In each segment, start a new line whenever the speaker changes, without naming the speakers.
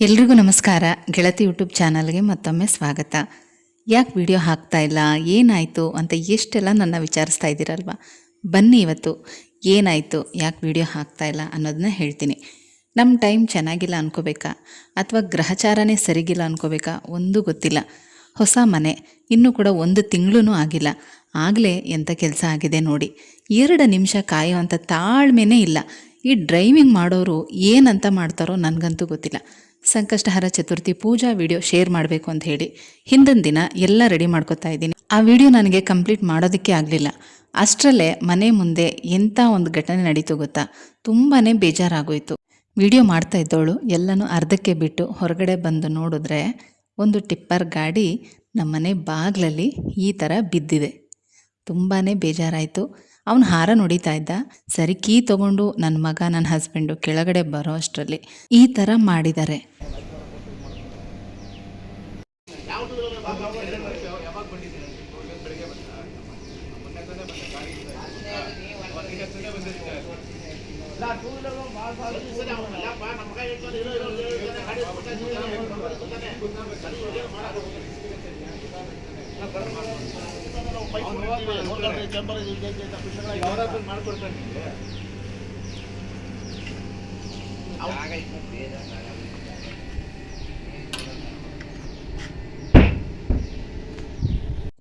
ಎಲ್ರಿಗೂ ನಮಸ್ಕಾರ. ಗೆಳತಿ ಯೂಟ್ಯೂಬ್ ಚಾನಲ್ಗೆ ಮತ್ತೊಮ್ಮೆ ಸ್ವಾಗತ. ಯಾಕೆ ವಿಡಿಯೋ ಹಾಕ್ತಾ ಇಲ್ಲ? ಏನಾಯಿತು? ಅಂತ ಎಷ್ಟೆಲ್ಲ ನನ್ನ ವಿಚಾರಿಸ್ತಾ ಇದ್ದೀರಲ್ವ? ಬನ್ನಿ ಇವತ್ತು. ಏನಾಯಿತು? ಯಾಕೆ ವಿಡಿಯೋ ಹಾಕ್ತಾ ಇಲ್ಲ ಅನ್ನೋದನ್ನ ಹೇಳ್ತೀನಿ. ನಮ್ಮ ಟೈಮ್ ಚೆನ್ನಾಗಿಲ್ಲ ಅನ್ಕೋಬೇಕಾ? ಅಥವಾ ಗ್ರಹಚಾರನೇ ಸರಿಗಿಲ್ಲ ಅನ್ಕೋಬೇಕಾ? ಒಂದೂ ಗೊತ್ತಿಲ್ಲ. ಹೊಸ ಮನೆ. ಇನ್ನೂ ಕೂಡ ಒಂದು ತಿಂಗಳೂ ಆಗಿಲ್ಲ. ಆಗಲೇ ಎಂಥ ಕೆಲಸ ಆಗಿದೆ ನೋಡಿ. ಎರಡು ನಿಮಿಷ ಕಾಯೋವಂಥ ತಾಳ್ಮೆನೇ ಇಲ್ಲ. ಈ ಡ್ರೈವಿಂಗ್ ಮಾಡೋರು ಏನಂತ ಮಾಡ್ತಾರೋ ನನಗಂತೂ ಗೊತ್ತಿಲ್ಲ. ಸಂಕಷ್ಟಹರ ಚತುರ್ಥಿ ಪೂಜಾ ವಿಡಿಯೋ ಶೇರ್ ಮಾಡಬೇಕು ಅಂತ ಹೇಳಿ ಹಿಂದಿನ ದಿನ ಎಲ್ಲ ರೆಡಿ ಮಾಡ್ಕೋತಾ ಇದ್ದೀನಿ. ಆ ವಿಡಿಯೋ ನನಗೆ ಕಂಪ್ಲೀಟ್ ಮಾಡೋದಕ್ಕೆ ಆಗಲಿಲ್ಲ. ಅಷ್ಟರಲ್ಲೇ ಮನೆ ಮುಂದೆ ಎಂಥ ಒಂದು ಘಟನೆ ನಡೀತು ಗೊತ್ತಾ? ತುಂಬಾ ಬೇಜಾರಾಗೋಯಿತು. ವಿಡಿಯೋ ಮಾಡ್ತಾ ಇದ್ದವಳು ಎಲ್ಲನೂ ಅರ್ಧಕ್ಕೆ ಬಿಟ್ಟು ಹೊರಗಡೆ ಬಂದು ನೋಡಿದ್ರೆ ಒಂದು ಟಿಪ್ಪರ್ ಗಾಡಿ ನಮ್ಮನೆ ಬಾಗಿಲಲ್ಲಿ ಈ ಥರ ಬಿದ್ದಿದೆ. ತುಂಬಾ ಬೇಜಾರಾಯಿತು. ಅವನು ಹಾರ ನುಡಿತಾ ಇದ್ದ. ಸರಿ, ಕೀ ತಗೊಂಡು ನನ್ನ ಮಗ ನನ್ನ ಹಸ್ಬೆಂಡು ಕೆಳಗಡೆ ಬರೋ ಅಷ್ಟರಲ್ಲಿ ಈ ಥರ ಮಾಡಿದ್ದಾರೆ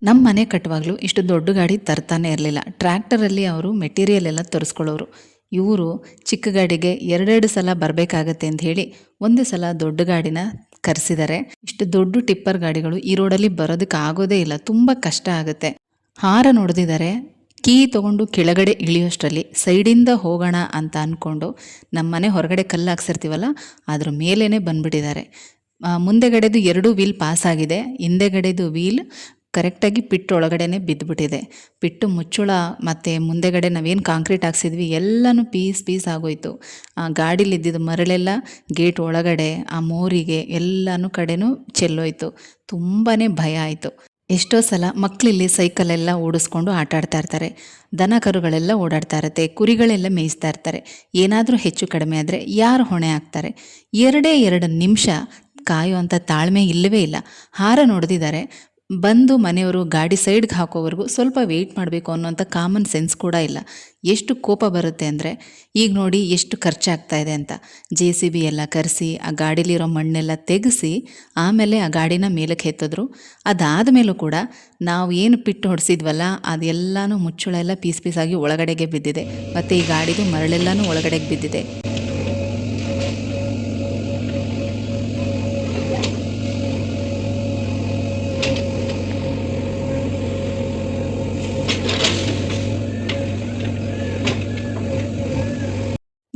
ನಮ್ಮ ಮನೆ ಕಟ್ಟುವಾಗಲೂ ಇಷ್ಟು ದೊಡ್ಡ ಗಾಡಿ ತರ್ತಾನೆ ಇರಲಿಲ್ಲ. ಟ್ರ್ಯಾಕ್ಟರಲ್ಲಿ ಅವರು ಮೆಟೀರಿಯಲ್ ಎಲ್ಲ ತರಿಸ್ಕೊಳ್ಳೋರು. ಇವರು ಚಿಕ್ಕ ಗಾಡಿಗೆ ಎರಡೆರಡು ಸಲ ಬರಬೇಕಾಗತ್ತೆ ಅಂತ ಹೇಳಿ ಒಂದೇ ಸಲ ದೊಡ್ಡ ಗಾಡಿನ ಕರೆಸಿದ್ದಾರೆ ಇಷ್ಟು ದೊಡ್ಡ ಟಿಪ್ಪರ್ ಗಾಡಿಗಳು ಈ ರೋಡಲ್ಲಿ ಬರೋದಕ್ಕೆ ಆಗೋದೇ ಇಲ್ಲ. ತುಂಬ ಕಷ್ಟ ಆಗುತ್ತೆ. ಹಾರ ನೋಡ್ದಿದ್ದಾರೆ ಕೀ ತೊಗೊಂಡು ಕೆಳಗಡೆ ಇಳಿಯೋಷ್ಟರಲ್ಲಿ ಸೈಡಿಂದ ಹೋಗೋಣ ಅಂತ ಅಂದ್ಕೊಂಡು ನಮ್ಮ ಮನೆ ಹೊರಗಡೆ ಕಲ್ಲು ಹಾಕ್ಸಿರ್ತೀವಲ್ಲ, ಅದ್ರ ಮೇಲೇ ಬಂದ್ಬಿಟ್ಟಿದ್ದಾರೆ ಮುಂದೆಗಡೆದು ಎರಡು ವೀಲ್ ಪಾಸ್ ಆಗಿದೆ, ಹಿಂದೆಗಡೆದು ವೀಲ್ ಕರೆಕ್ಟಾಗಿ ಪಿಟ್ ಒಳಗಡೆನೆ ಬಿದ್ದುಬಿಟ್ಟಿದೆ ಪಿಟ್ಟು ಮುಚ್ಚುಳ, ಮತ್ತು ಮುಂದೆಗಡೆ ನಾವೇನು ಕಾಂಕ್ರೀಟ್ ಹಾಕ್ಸಿದ್ವಿ, ಎಲ್ಲನೂ ಪೀಸ್ ಪೀಸ್ ಆಗೋಯ್ತು. ಆ, ಗಾಡೀಲಿ ಇದ್ದಿದ್ದು ಮರಳೆಲ್ಲ ಗೇಟ್ ಒಳಗಡೆ, ಆ ಮೋರಿಗೆ ಎಲ್ಲನೂ ಕಡೆನೂ ಚೆಲ್ಲೋಯ್ತು. ತುಂಬಾ ಭಯ ಆಯಿತು. ಎಷ್ಟೋ ಸಲ ಮಕ್ಕಳಿಲ್ಲಿ ಸೈಕಲೆಲ್ಲ ಓಡಿಸ್ಕೊಂಡು ಆಟ ಆಡ್ತಾ ಇರ್ತಾರೆ. ದನ ಕರುಗಳೆಲ್ಲ ಓಡಾಡ್ತಾ ಇರುತ್ತೆ, ಕುರಿಗಳೆಲ್ಲ ಮೇಯಿಸ್ತಾ ಇರ್ತಾರೆ. ಏನಾದರೂ ಹೆಚ್ಚು ಕಡಿಮೆ ಆದರೆ ಯಾರು ಹೊಣೆ ಆಗ್ತಾರೆ ಎರಡೇ ಎರಡು ನಿಮಿಷ ಕಾಯುವಂಥ ತಾಳ್ಮೆ ಇಲ್ಲವೇ ಇಲ್ಲ. ಹಾರ ನೋಡ್ದಿದ್ದಾರೆ ಬಂದು ಮನೆಯವರು ಗಾಡಿ ಸೈಡ್ಗೆ ಹಾಕೋವರೆಗೂ ಸ್ವಲ್ಪ ವೆಯ್ಟ್ ಮಾಡಬೇಕು ಅನ್ನೋಂಥ ಕಾಮನ್ ಸೆನ್ಸ್ ಕೂಡ ಇಲ್ಲ. ಎಷ್ಟು ಕೋಪ ಬರುತ್ತೆ ಅಂದರೆ, ಈಗ ನೋಡಿ ಎಷ್ಟು ಖರ್ಚಾಗ್ತಾ ಇದೆ ಅಂತ. ಜೆ ಸಿ ಬಿ ಎಲ್ಲ ಕರೆಸಿ, ಆ ಗಾಡೀಲಿರೋ ಮಣ್ಣೆಲ್ಲ ತೆಗೆಸಿ, ಆಮೇಲೆ ಆ ಗಾಡಿನ ಮೇಲಕ್ಕೆ ಎತ್ತಿದ್ರು. ಅದಾದ ಮೇಲೂ ಕೂಡ ನಾವು ಏನು ಪಿಟ್ಟು ಹೊಡೆಸಿದ್ವಲ್ಲ, ಅದೆಲ್ಲನೂ ಮುಚ್ಚುಳ ಎಲ್ಲ ಪೀಸ್ ಪೀಸಾಗಿ ಒಳಗಡೆಗೆ ಬಿದ್ದಿದೆ. ಮತ್ತು ಈ ಗಾಡಿದು ಮರಳೆಲ್ಲನೂ ಒಳಗಡೆಗೆ ಬಿದ್ದಿದೆ.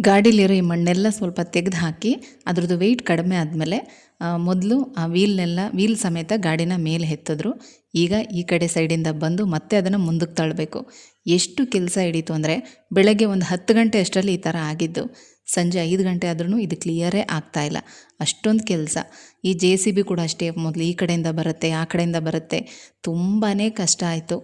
ಗಾಡೀಲಿರೋ ಈ ಮಣ್ಣೆಲ್ಲ ಸ್ವಲ್ಪ ತೆಗೆದು ಹಾಕಿ ಅದ್ರದ್ದು ವೆಯ್ಟ್ ಕಡಿಮೆ ಆದಮೇಲೆ ಮೊದಲು ಆ ವೀಲ್ನೆಲ್ಲ ವೀಲ್ ಸಮೇತ ಗಾಡಿನ ಮೇಲೆ ಎತ್ತಿದ್ರು. ಈಗ ಈ ಕಡೆ ಸೈಡಿಂದ ಬಂದು ಮತ್ತೆ ಅದನ್ನು ಮುಂದಕ್ಕೆ ತಳ್ಳಬೇಕು ಎಷ್ಟು ಕೆಲಸ ಹಿಡೀತು ಅಂದರೆ ಬೆಳಗ್ಗೆ ಒಂದು ಹತ್ತು ಗಂಟೆ ಅಷ್ಟರಲ್ಲಿ ಈ ಥರ ಆಗಿದ್ದು. ಸಂಜೆ ಐದು ಗಂಟೆ ಆದ್ರೂ ಇದು ಕ್ಲಿಯರೇ ಆಗ್ತಾ ಇಲ್ಲ. ಅಷ್ಟೊಂದು ಕೆಲಸ. ಈ ಜೆ ಸಿ ಬಿ ಕೂಡ ಅಷ್ಟೇ ಮೊದಲು ಈ ಕಡೆಯಿಂದ ಬರುತ್ತೆ, ಆ ಕಡೆಯಿಂದ ಬರುತ್ತೆ. ತುಂಬಾ ಕಷ್ಟ ಆಯಿತು.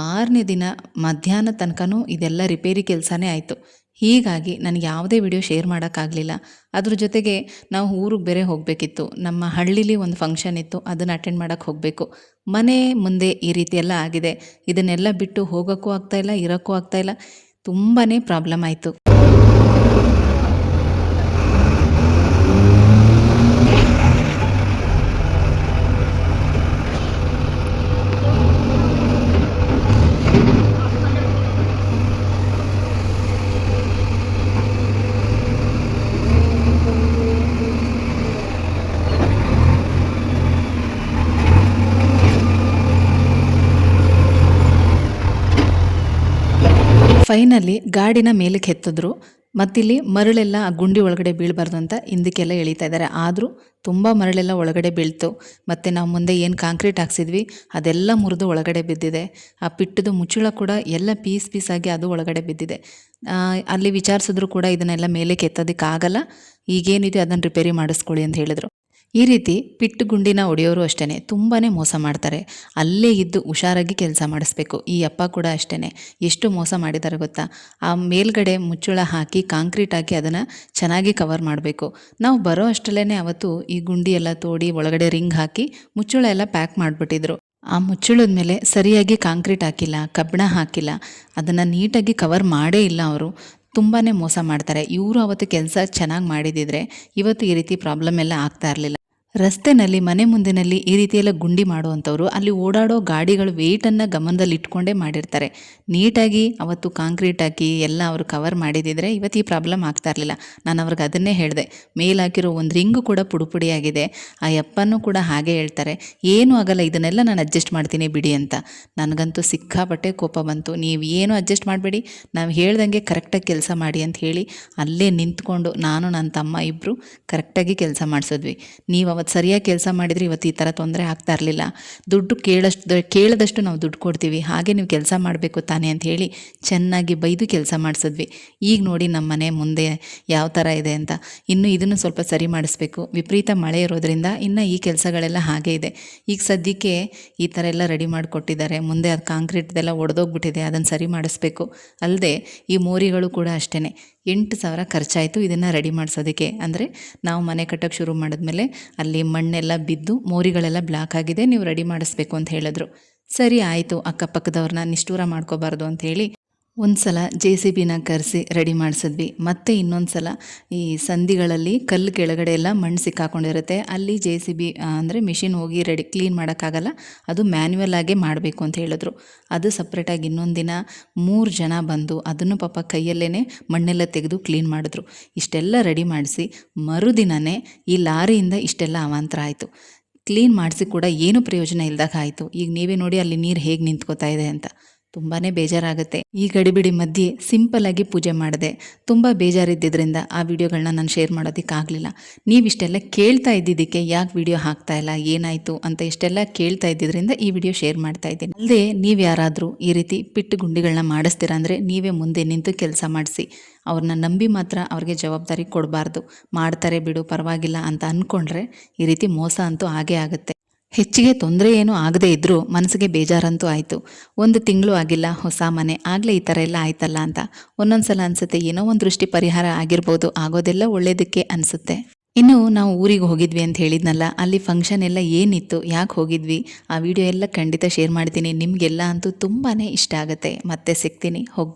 ಮಾರನೇ ದಿನ ಮಧ್ಯಾಹ್ನ ತನಕನೂ ಇದೆಲ್ಲ ರಿಪೇರಿ ಕೆಲಸನೇ ಆಯಿತು. ಹೀಗಾಗಿ ನನಗೆ ಯಾವುದೇ ವಿಡಿಯೋ ಶೇರ್ ಮಾಡೋಕ್ಕಾಗಲಿಲ್ಲ. ಅದ್ರ ಜೊತೆಗೆ ನಾವು ಊರಿಗೆ ಬೇರೆ ಹೋಗಬೇಕಿತ್ತು. ನಮ್ಮ ಹಳ್ಳಿಲಿ ಒಂದು ಫಂಕ್ಷನ್ ಇತ್ತು. ಅದನ್ನು ಅಟೆಂಡ್ ಮಾಡೋಕ್ಕೆ ಹೋಗಬೇಕು. ಮನೆ ಮುಂದೆ ಈ ರೀತಿ ಎಲ್ಲ ಆಗಿದೆ. ಇದನ್ನೆಲ್ಲ ಬಿಟ್ಟು ಹೋಗೋಕ್ಕೂ ಆಗ್ತಾಯಿಲ್ಲ ಇರೋಕ್ಕೂ ಆಗ್ತಾಯಿಲ್ಲ ತುಂಬಾ ಪ್ರಾಬ್ಲಮ್ ಆಯಿತು. ಫೈನಲಿ ಗಾಡಿನ ಮೇಲಕ್ಕೆ ಎತ್ತಿದ್ರು. ಮತ್ತಿಲ್ಲಿ ಮರಳೆಲ್ಲ ಆ ಗುಂಡಿ ಒಳಗಡೆ ಬೀಳಬಾರ್ದು ಅಂತ ಹಿಂದಕ್ಕೆಲ್ಲ ಎಳಿತಾ ಇದ್ದಾರೆ. ಆದರೂ ತುಂಬ ಮರಳೆಲ್ಲ ಒಳಗಡೆ ಬೀಳ್ತು. ಮತ್ತು ನಾವು ಮುಂದೆ ಏನು ಕಾಂಕ್ರೀಟ್ ಹಾಕ್ಸಿದ್ವಿ, ಅದೆಲ್ಲ ಮುರಿದು ಒಳಗಡೆ ಬಿದ್ದಿದೆ. ಆ ಪಿಟ್ಟದು ಮುಚ್ಚಳ ಕೂಡ ಎಲ್ಲ ಪೀಸ್ ಪೀಸಾಗಿ ಅದು ಒಳಗಡೆ ಬಿದ್ದಿದೆ. ಅಲ್ಲಿ ವಿಚಾರಿಸಿದ್ರು ಕೂಡ ಇದನ್ನೆಲ್ಲ ಮೇಲಕ್ಕೆ ಎತ್ತೋದಕ್ಕಾಗಲ್ಲ. ಈಗೇನಿದೆ ಅದನ್ನು ರಿಪೇರಿ ಮಾಡಿಸ್ಕೊಳ್ಳಿ ಅಂತ ಹೇಳಿದ್ರು. ಈ ರೀತಿ ಪಿಟ್ಟು ಗುಂಡಿನ ಒಡೆಯೋರು ಅಷ್ಟೇ ತುಂಬಾ ಮೋಸ ಮಾಡ್ತಾರೆ. ಅಲ್ಲೇ ಇದ್ದು ಹುಷಾರಾಗಿ ಕೆಲಸ ಮಾಡಿಸ್ಬೇಕು. ಈ ಅಪ್ಪ ಕೂಡ ಅಷ್ಟೇ ಎಷ್ಟು ಮೋಸ ಮಾಡಿದ್ದಾರೆ ಗೊತ್ತಾ? ಆ ಮೇಲ್ಗಡೆ ಮುಚ್ಚುಳ ಹಾಕಿ, ಕಾಂಕ್ರೀಟ್ ಹಾಕಿ ಅದನ್ನು ಚೆನ್ನಾಗಿ ಕವರ್ ಮಾಡಬೇಕು. ನಾವು ಬರೋ ಅಷ್ಟರಲ್ಲೇ ಅವತ್ತು ಈ ಗುಂಡಿ ಎಲ್ಲ ತೋಡಿ, ಒಳಗಡೆ ರಿಂಗ್ ಹಾಕಿ ಮುಚ್ಚುಳ ಎಲ್ಲ ಪ್ಯಾಕ್ ಮಾಡಿಬಿಟ್ಟಿದ್ರು. ಆ ಮುಚ್ಚಳದ ಮೇಲೆ ಸರಿಯಾಗಿ ಕಾಂಕ್ರೀಟ್ ಹಾಕಿಲ್ಲ, ಕಬ್ಬಣ ಹಾಕಿಲ್ಲ. ಅದನ್ನು ನೀಟಾಗಿ ಕವರ್ ಮಾಡೇ ಇಲ್ಲ ಅವರು. ತುಂಬಾ ಮೋಸ ಮಾಡ್ತಾರೆ. ಇವರು ಅವತ್ತು ಕೆಲಸ ಚೆನ್ನಾಗಿ ಮಾಡಿದಿದ್ರೆ ಇವತ್ತು ಈ ರೀತಿ ಪ್ರಾಬ್ಲಮ್ ಎಲ್ಲ ಆಗ್ತಾ ಇರಲಿಲ್ಲ. ರಸ್ತೆನಲ್ಲಿ, ಮನೆ ಮುಂದಿನಲ್ಲಿ ಈ ರೀತಿಯೆಲ್ಲ ಗುಂಡಿ ಮಾಡುವಂಥವ್ರು, ಅಲ್ಲಿ ಓಡಾಡೋ ಗಾಡಿಗಳ ವೆಯ್ಟನ್ನು ಗಮನದಲ್ಲಿ ಇಟ್ಕೊಂಡೇ ಮಾಡಿರ್ತಾರೆ. ನೀಟಾಗಿ ಅವತ್ತು ಕಾಂಕ್ರೀಟ್ ಹಾಕಿ ಎಲ್ಲ ಅವರು ಕವರ್ ಮಾಡಿದಿದ್ರೆ ಇವತ್ತು ಈ ಪ್ರಾಬ್ಲಮ್ ಆಗ್ತಾ ಇರಲಿಲ್ಲ. ನಾನು ಅವ್ರಿಗೆ ಅದನ್ನೇ ಹೇಳಿದೆ. ಮೇಲ್ ಹಾಕಿರೋ ಒಂದು ರಿಂಗು ಕೂಡ ಪುಡುಪುಡಿಯಾಗಿದೆ. ಆ ಯಪ್ಪನೂ ಕೂಡ ಹಾಗೆ ಹೇಳ್ತಾರೆ. ಏನೂ ಆಗಲ್ಲ, ಇದನ್ನೆಲ್ಲ ನಾನು ಅಡ್ಜಸ್ಟ್ ಮಾಡ್ತೀನಿ ಬಿಡಿ ಅಂತ. ನನಗಂತೂ ಸಿಕ್ಕಾಪಟ್ಟೆ ಕೋಪ ಬಂತು. ನೀವು ಏನು ಅಡ್ಜಸ್ಟ್ ಮಾಡಬೇಡಿ. ನಾವು ಹೇಳ್ದಂಗೆ ಕರೆಕ್ಟಾಗಿ ಕೆಲಸ ಮಾಡಿ ಅಂತ ಹೇಳಿ, ಅಲ್ಲೇ ನಿಂತ್ಕೊಂಡು ನಾನು ನನ್ನ ತಮ್ಮ ಇಬ್ಬರು ಕರೆಕ್ಟಾಗಿ ಕೆಲಸ ಮಾಡಿಸಿದ್ವಿ. ನೀವು ಅವತ್ತು ಸರಿಯಾಗಿ ಕೆಲಸ ಮಾಡಿದರೆ ಇವತ್ತು ಈ ಥರ ತೊಂದರೆ ಆಗ್ತಾ ಇರಲಿಲ್ಲ. ದುಡ್ಡು ಕೇಳಷ್ಟು, ಕೇಳದಷ್ಟು ನಾವು ದುಡ್ಡು ಕೊಡ್ತೀವಿ. ಹಾಗೆ ನೀವು ಕೆಲಸ ಮಾಡಬೇಕು ತಾನೇ ಅಂತ ಹೇಳಿ ಚೆನ್ನಾಗಿ ಬೈದು ಕೆಲಸ ಮಾಡಿಸಿದ್ವಿ. ಈಗ ನೋಡಿ ನಮ್ಮ ಮನೆ ಮುಂದೆ ಯಾವ ಥರ ಇದೆ ಅಂತ. ಇನ್ನು ಇದನ್ನು ಸ್ವಲ್ಪ ಸರಿ ಮಾಡಿಸ್ಬೇಕು. ವಿಪರೀತ ಮಳೆ ಇರೋದ್ರಿಂದ ಇನ್ನು ಈ ಕೆಲಸಗಳೆಲ್ಲ ಹಾಗೆ ಇದೆ. ಈಗ ಸದ್ಯಕ್ಕೆ ಈ ಥರ ಎಲ್ಲ ರೆಡಿ ಮಾಡಿಕೊಟ್ಟಿದ್ದಾರೆ. ಮುಂದೆ ಅದು ಕಾಂಕ್ರೀಟ್ದೆಲ್ಲ ಒಡೆದೋಗ್ಬಿಟ್ಟಿದೆ. ಅದನ್ನು ಸರಿ ಮಾಡಿಸ್ಬೇಕು. ಅಲ್ಲದೆ ಈ ಮೋರಿಗಳು ಕೂಡ ಅಷ್ಟೇ ಎಂಟು ಸಾವಿರ ಖರ್ಚಾಯಿತು ಇದನ್ನು ರೆಡಿ ಮಾಡಿಸೋದಕ್ಕೆ. ಅಂದರೆ ನಾವು ಮನೆ ಕಟ್ಟೋಕ್ಕೆ ಶುರು ಮಾಡಿದ್ಮೇಲೆ ಅಲ್ಲಿ ಮಣ್ಣೆಲ್ಲ ಬಿದ್ದು ಮೋರಿಗಳೆಲ್ಲ ಬ್ಲಾಕ್ ಆಗಿದೆ, ನೀವು ರೆಡಿ ಮಾಡಿಸ್ಬೇಕು ಅಂತ ಹೇಳಿದ್ರು. ಸರಿ, ಆಯಿತು, ಅಕ್ಕಪಕ್ಕದವ್ರನ್ನ ನಿಷ್ಠೂರ ಮಾಡ್ಕೋಬಾರ್ದು ಅಂತ ಹೇಳಿ ಒಂದು ಸಲ ಜೆ ಸಿ ಬಿನ ಕರೆಸಿ ರೆಡಿ ಮಾಡಿಸಿದ್ವಿ. ಮತ್ತು ಇನ್ನೊಂದು ಸಲ ಈ ಸಂದಿಗಳಲ್ಲಿ ಕಲ್ಲು ಕೆಳಗಡೆ ಎಲ್ಲ ಮಣ್ಣು ಸಿಕ್ಕಾಕೊಂಡಿರುತ್ತೆ. ಅಲ್ಲಿ ಜೆ ಸಿ ಬಿ ಅಂದರೆ ಮಿಷಿನ್ ಹೋಗಿ ರೆಡಿ, ಕ್ಲೀನ್ ಮಾಡೋಕ್ಕಾಗಲ್ಲ. ಅದು ಮ್ಯಾನ್ಯುವಲ್ ಆಗೇ ಮಾಡಬೇಕು ಅಂತ ಹೇಳಿದ್ರು. ಅದು ಸಪ್ರೇಟಾಗಿ ಇನ್ನೊಂದು ದಿನ ಮೂರು ಜನ ಬಂದು ಅದನ್ನು ಪಾಪ ಕೈಯಲ್ಲೇ ಮಣ್ಣೆಲ್ಲ ತೆಗೆದು ಕ್ಲೀನ್ ಮಾಡಿದ್ರು. ಇಷ್ಟೆಲ್ಲ ರೆಡಿ ಮಾಡಿಸಿ ಮರುದಿನವೇ ಈ ಲಾರಿಯಿಂದ ಇಷ್ಟೆಲ್ಲ ಅವಾಂತರ ಆಯಿತು. ಕ್ಲೀನ್ ಮಾಡಿಸಿ ಕೂಡ ಏನು ಪ್ರಯೋಜನ ಇಲ್ದಾಗ ಆಯಿತು. ಈಗ ನೀವೇ ನೋಡಿ ಅಲ್ಲಿ ನೀರು ಹೇಗೆ ನಿಂತ್ಕೋತಾ ಇದೆ ಅಂತ. ತುಂಬಾ ಬೇಜಾರಾಗುತ್ತೆ. ಈ ಗಡಿಬಿಡಿ ಮಧ್ಯೆ ಆಗಿ ಪೂಜೆ ಮಾಡಿದೆ ತುಂಬ ಬೇಜಾರಿದ್ದರಿಂದ ಆ ವಿಡಿಯೋಗಳನ್ನ ನಾನು ಶೇರ್ ಮಾಡೋದಕ್ಕಾಗಲಿಲ್ಲ. ನೀವಿಷ್ಟೆಲ್ಲ ಕೇಳ್ತಾ ಇದ್ದಿದ್ದಕ್ಕೆ ಯಾಕೆ ವಿಡಿಯೋ ಹಾಕ್ತಾ ಇಲ್ಲ, ಏನಾಯಿತು ಅಂತ ಇಷ್ಟೆಲ್ಲ ಕೇಳ್ತಾ ಇದ್ದಿದ್ದರಿಂದ ಈ ವಿಡಿಯೋ ಶೇರ್ ಮಾಡ್ತಾ ಇದ್ದೀನಿ. ಅಲ್ಲದೆ ನೀವು ಯಾರಾದರೂ ಈ ರೀತಿ ಪಿಟ್ಟು ಗುಂಡಿಗಳನ್ನ ಮಾಡಿಸ್ತೀರಾ ಅಂದರೆ ನೀವೇ ಮುಂದೆ ನಿಂತು ಕೆಲಸ ಮಾಡಿಸಿ. ಅವ್ರನ್ನ ನಂಬಿ ಮಾತ್ರ ಅವ್ರಿಗೆ ಜವಾಬ್ದಾರಿ ಕೊಡಬಾರ್ದು. ಮಾಡ್ತಾರೆ ಬಿಡು, ಪರವಾಗಿಲ್ಲ ಅಂತ ಅಂದ್ಕೊಂಡ್ರೆ ಈ ರೀತಿ ಮೋಸ ಅಂತೂ ಆಗೇ ಆಗುತ್ತೆ. ಹೆಚ್ಚಿಗೆ ತೊಂದರೆ ಏನೂ ಆಗದೇ ಇದ್ದರೂ ಮನಸ್ಸಿಗೆ ಬೇಜಾರಂತೂ ಆಯಿತು. ಒಂದು ತಿಂಗಳು ಆಗಿಲ್ಲ, ಹೊಸ ಮನೆ, ಆಗಲೇ ಈ ಥರ ಎಲ್ಲ ಆಯ್ತಲ್ಲ ಅಂತ. ಒಂದೊಂದು ಸಲ ಅನಿಸುತ್ತೆ, ಏನೋ ಒಂದು ದೃಷ್ಟಿ ಪರಿಹಾರ ಆಗಿರ್ಬೋದು, ಆಗೋದೆಲ್ಲ ಒಳ್ಳೇದಕ್ಕೆ ಅನಿಸುತ್ತೆ. ಇನ್ನು ನಾವು ಊರಿಗೆ ಹೋಗಿದ್ವಿ ಅಂತ ಹೇಳಿದ್ನಲ್ಲ, ಅಲ್ಲಿ ಫಂಕ್ಷನ್ ಎಲ್ಲ ಏನಿತ್ತು, ಯಾಕೆ ಹೋಗಿದ್ವಿ? ಆ ವಿಡಿಯೋ ಎಲ್ಲ ಖಂಡಿತ ಶೇರ್ ಮಾಡ್ತೀನಿ, ನಿಮಗೆಲ್ಲ ಅಂತೂ ತುಂಬಾ ಇಷ್ಟ ಆಗುತ್ತೆ. ಮತ್ತೆ ಸಿಗ್ತೀನಿ. ಹೋಗಿ